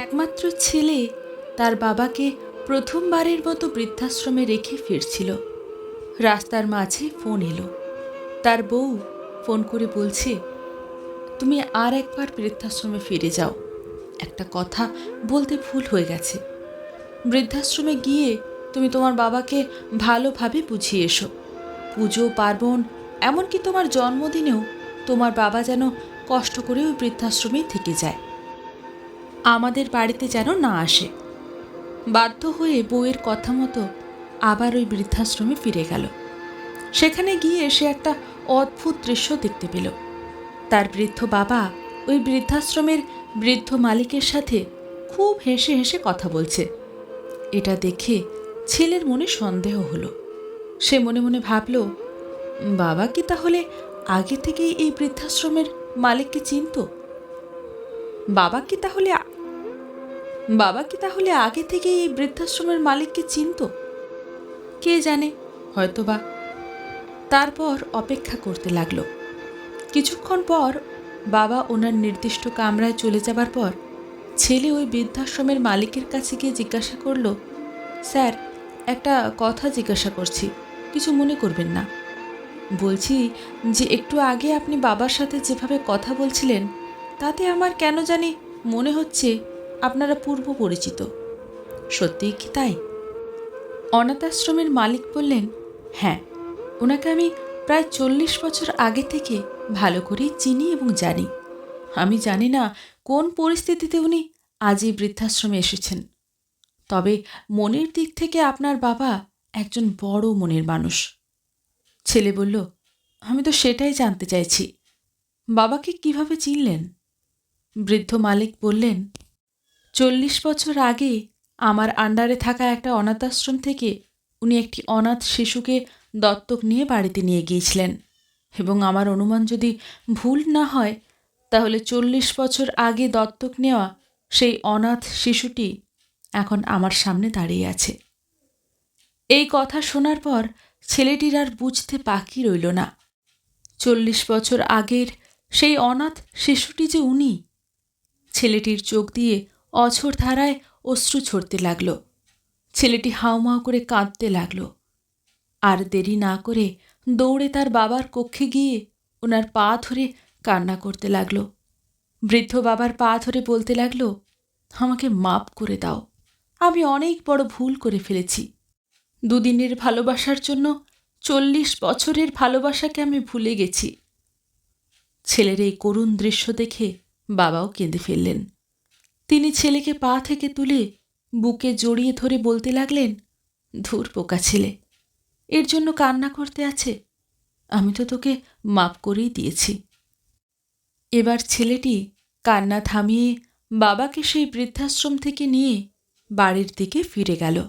একমাত্র ছেলে তার বাবাকে প্রথমবারের মতো বৃদ্ধাশ্রমে রেখে ফিরছিল। রাস্তার মাঝে ফোন এলো। তার বউ ফোন করে বলছে, তুমি আর একবার বৃদ্ধাশ্রমে ফিরে যাও। একটা কথা বলতে ভুল হয়ে গেছে। বৃদ্ধাশ্রমে গিয়ে তুমি তোমার বাবাকে ভালোভাবে বুঝিয়ে এসো। পুজো, পার্বণ, এমনকি তোমার জন্মদিনেও তোমার বাবা যেন কষ্ট করে ওই বৃদ্ধাশ্রমেই থেকে যায়। আমাদের বাড়িতে যেন না আসে। বাধ্য হয়ে বউয়ের কথা মতো আবার ওই বৃদ্ধাশ্রমে ফিরে গেল। সেখানে গিয়ে সে একটা অদ্ভুত দৃশ্য দেখতে পেল। তার বৃদ্ধ বাবা ওই বৃদ্ধাশ্রমের বৃদ্ধ মালিকের সাথে খুব হেসে হেসে কথা বলছে। এটা দেখে ছেলের মনে সন্দেহ হলো। সে মনে মনে ভাবল, বাবা কি তাহলে আগে থেকেই এই বৃদ্ধাশ্রমের মালিককে চিনত? বাবা কি তাহলে বাবা কি তাহলে আগে থেকেই এই বৃদ্ধাশ্রমের মালিককে চিনত? কে জানে, হয়তোবা তারপর অপেক্ষা করতে লাগল। কিছুক্ষণ পর বাবা ওনার নির্দিষ্ট কামরায় চলে যাবার পর ছেলে ওই বৃদ্ধাশ্রমের মালিকের কাছে গিয়ে জিজ্ঞাসা করল, স্যার, একটা কথা জিজ্ঞাসা করছি, কিছু মনে করবেন না। বলছি যে একটু আগে আপনি বাবার সাথে যেভাবে কথা বলছিলেন, তাতে আমার কেন জানি মনে হচ্ছে আপনারা পূর্ব পরিচিত। সত্যিই কি তাই? অনাথাশ্রমের মালিক বললেন হ্যাঁ ওনাকে আমি প্রায় চল্লিশ বছর আগে থেকে ভালো করেই চিনি এবং জানি। আমি জানি না কোন পরিস্থিতিতে উনি আজই বৃদ্ধাশ্রমে এসেছেন। তবে মনের দিক থেকে আপনার বাবা একজন বড় মনের মানুষ। ছেলে বলল, আমি তো সেটাই জানতে চাইছি। বাবাকে কীভাবে চিনলেন? বৃদ্ধ মালিক বললেন চল্লিশ বছর আগে আমার আন্ডারে থাকা একটা অনাথাশ্রম থেকে উনি একটি অনাথ শিশুকে দত্তক নিয়ে বাড়িতে নিয়ে গিয়েছিলেন। এবং আমার অনুমান যদি ভুল না হয়, তাহলে চল্লিশ বছর আগে দত্তক নেওয়া সেই অনাথ শিশুটি এখন আমার সামনে দাঁড়িয়ে আছে। এই কথা শোনার পর ছেলেটির আর বুঝতে বাকি রইল না। চল্লিশ বছর আগের সেই অনাথ শিশুটি যে উনি, ছেলেটির চোখ দিয়ে অঝোর ধারায় অশ্রু ছড়তে লাগল। ছেলেটি হাউমাউ করে কাঁদতে লাগল। আর দেরি না করে দৌড়ে তার বাবার কক্ষে গিয়ে ওনার পা ধরে কান্না করতে লাগল। বৃদ্ধ বাবার পা ধরে বলতে লাগল, আমাকে মাপ করে দাও। আমি অনেক বড় ভুল করে ফেলেছি। দুদিনের ভালোবাসার জন্য চল্লিশ বছরের ভালোবাসাকে আমি ভুলে গেছি। ছেলের এই করুণ দৃশ্য দেখে বাবাও কেঁদে ফেললেন। তিনি ছেলেকে পা থেকে তুলে বুকে জড়িয়ে ধরে বলতে লাগলেন, ধুর পোকা ছেলে, এর জন্য কান্না করতে আছে। আমি তো তোকে মাপ করেই দিয়েছি। এবার ছেলেটি কান্না থামিয়ে বাবাকে সেই বৃদ্ধাশ্রম থেকে নিয়ে বাড়ির দিকে ফিরে গেল।